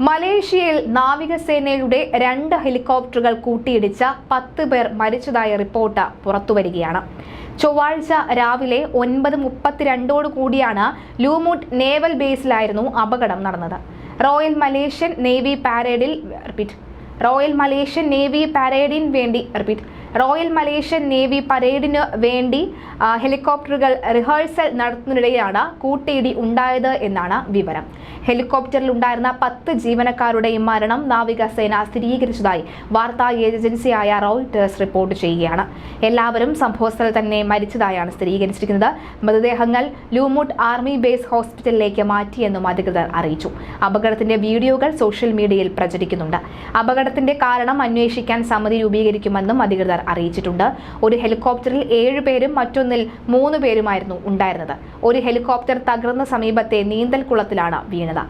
മലേഷ്യയിൽ നാവികസേനയുടെ രണ്ട് ഹെലികോപ്റ്ററുകൾ കൂട്ടിയിടിച്ച പത്ത് പേർ മരിച്ചതായ റിപ്പോർട്ട് പുറത്തുവരികയാണ്. ചൊവ്വാഴ്ച രാവിലെ ഒൻപത് മുപ്പത്തിരണ്ടോടു കൂടിയാണ് ലൂമൂട്ട് നേവൽ ബേസിലായിരുന്നു അപകടം നടന്നത്. റോയൽ മലേഷ്യൻ നേവി പാരേഡിൽ റിപ്പീറ്റ് റോയൽ മലേഷ്യൻ നേവി പാരേഡിന് വേണ്ടി റിപ്പീറ്റ് റോയൽ മലേഷ്യൻ നേവി പരേഡിന് വേണ്ടി ഹെലികോപ്റ്ററുകൾ റിഹേഴ്സൽ നടത്തുന്നതിനിടെയാണ് കൂട്ടിയിടി ഉണ്ടായത് എന്നാണ് വിവരം. ഹെലികോപ്റ്ററിൽ ഉണ്ടായിരുന്ന പത്ത് ജീവനക്കാരുടെയും മരണം നാവികസേന സ്ഥിരീകരിച്ചതായി വാർത്താ ഏജൻസിയായ റോയിട്ടേഴ്സ് റിപ്പോർട്ട് ചെയ്യുകയാണ്. എല്ലാവരും സംഭവസ്ഥലത്ത് തന്നെ മരിച്ചതായാണ് സ്ഥിരീകരിച്ചിരിക്കുന്നത്. മൃതദേഹങ്ങൾ ലൂമുട്ട് ആർമി ബേസ് ഹോസ്പിറ്റലിലേക്ക് മാറ്റിയെന്നും അധികൃതർ അറിയിച്ചു. അപകടത്തിന്റെ വീഡിയോകൾ സോഷ്യൽ മീഡിയയിൽ പ്രചരിക്കുന്നുണ്ട്. അപകടത്തിന്റെ കാരണം അന്വേഷിക്കാൻ സമിതി രൂപീകരിക്കുമെന്നും അധികൃതർ അറിയിച്ചിട്ടുണ്ട്. ഒരു ഹെലികോപ്റ്ററിൽ ഏഴ് പേരും മറ്റൊന്നിൽ മൂന്ന് പേരുമായിരുന്നു ഉണ്ടായിരുന്നത്. ഒരു ഹെലികോപ്റ്റർ തകർന്ന സമീപത്തെ നീന്തൽക്കുളത്തിലാണ് വീണത്.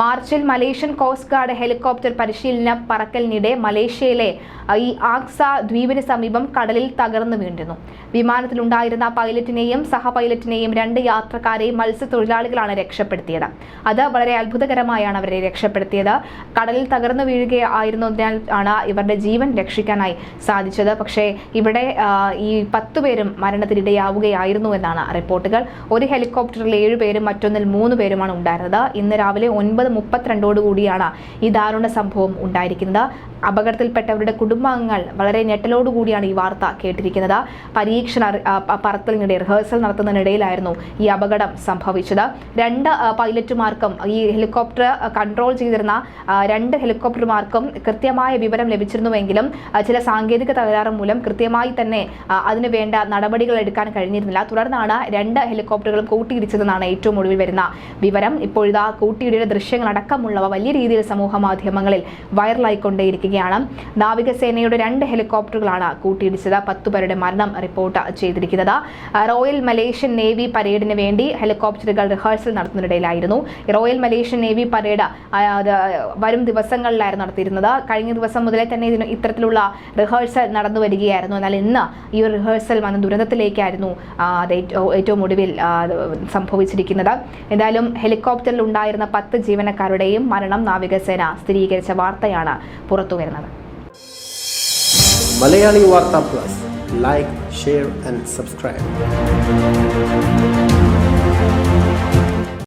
മാർച്ചിൽ മലേഷ്യൻ കോസ്റ്റ് ഗാർഡ് ഹെലികോപ്റ്റർ പരിശീലന പറക്കലിനിടെ മലേഷ്യയിലെ ഈ ആക്സ ദ്വീപിന് സമീപം കടലിൽ തകർന്നു വീണ്ടിരുന്നു വിമാനത്തിലുണ്ടായിരുന്ന പൈലറ്റിനെയും സഹപൈലറ്റിനെയും രണ്ട് യാത്രക്കാരെയും മത്സ്യത്തൊഴിലാളികളാണ് രക്ഷപ്പെടുത്തിയത്. അത് വളരെ അത്ഭുതകരമായാണ് അവരെ രക്ഷപ്പെടുത്തിയത്. കടലിൽ തകർന്നു വീഴുകയായിരുന്നതിനാൽ ആണ് ഇവരുടെ ജീവൻ രക്ഷിക്കാനായി സാധിച്ചത്. പക്ഷേ ഇവിടെ ഈ പത്ത് പേരും മരണത്തിനിടയാവുകയായിരുന്നു എന്നാണ് റിപ്പോർട്ടുകൾ. ഒരു ഹെലികോപ്റ്ററിൽ ഏഴ് പേരും മറ്റൊന്നിൽ മൂന്ന് പേരുമാണ് ഉണ്ടായിരുന്നത്. ഇന്ന് രാവിലെ ഒൻപത് മുപ്പത്തിരണ്ടോട് കൂടിയാണ് ഈ ദാരുണ സംഭവം ഉണ്ടായിരിക്കുന്നത്. അപകടത്തിൽപ്പെട്ടവരുടെ കുടുംബാംഗങ്ങൾ വളരെ ഞെട്ടലോടുകൂടിയാണ് ഈ വാർത്ത കേട്ടിരിക്കുന്നത്. പരീക്ഷണ പറത്തലിനിടെ റിഹേഴ്സൽ നടത്തുന്നതിനിടയിലായിരുന്നു ഈ അപകടം സംഭവിച്ചത്. രണ്ട് പൈലറ്റുമാർക്കും ഈ ഹെലികോപ്റ്റർ കൺട്രോൾ ചെയ്തിരുന്ന രണ്ട് ഹെലികോപ്റ്റർമാർക്കും കൃത്യമായ വിവരം ലഭിച്ചിരുന്നുവെങ്കിലും ചില സാങ്കേതിക തകരാറ് മൂലം കൃത്യമായി തന്നെ അതിനു വേണ്ട നടപടികൾ എടുക്കാൻ കഴിഞ്ഞിരുന്നില്ല. തുടർന്നാണ് രണ്ട് ഹെലികോപ്റ്ററുകളും കൂട്ടിയിടിച്ചതെന്നാണ് ഏറ്റവും ഒടുവിൽ വരുന്ന വിവരം. ഇപ്പോഴിതാ കൂട്ടിയിടിയുടെ ദൃശ്യങ്ങൾ അടക്കമുള്ളവ വലിയ രീതിയിൽ സമൂഹ മാധ്യമങ്ങളിൽ വൈറലായിക്കൊണ്ടേയിരിക്കുകയാണ്. നാവികസേനയുടെ രണ്ട് ഹെലികോപ്റ്ററുകളാണ് കൂട്ടിയിടിച്ചത്. പത്തു പേരുടെ മരണം റിപ്പോർട്ട് ചെയ്തിരിക്കുന്നത്. റോയൽ മലേഷ്യൻ നേവി പരേഡിന് വേണ്ടി ഹെലികോപ്റ്ററുകൾ റിഹേഴ്സൽ നടത്തുന്നതിനിടയിലായിരുന്നു. റോയൽ മലേഷ്യൻ നേവി പരേഡ് വരും ദിവസങ്ങളിലായിരുന്നു നടത്തിയിരുന്നത്. കഴിഞ്ഞ ദിവസം മുതലേ തന്നെ ഇതിന് ഇത്തരത്തിലുള്ള റിഹേഴ്സൽ നടന്നു വരികയായിരുന്നു. എന്നാൽ ഇന്ന് ഈ ഒരു റിഹേഴ്സൽ വന്ന ദുരന്തത്തിലേക്കായിരുന്നു അത് ഏറ്റവും ഒടുവിൽ സംഭവിച്ചിരിക്കുന്നത്. എന്തായാലും ഹെലികോപ്റ്ററിൽ ഉണ്ടായിരുന്ന പത്ത് ജീവനക്കാരുടെയും മരണം നാവികസേന സ്ഥിരീകരിച്ച വാർത്തയാണ് പുറത്തു വരുന്നത് Malayali Vartha plus. Like share and subscribe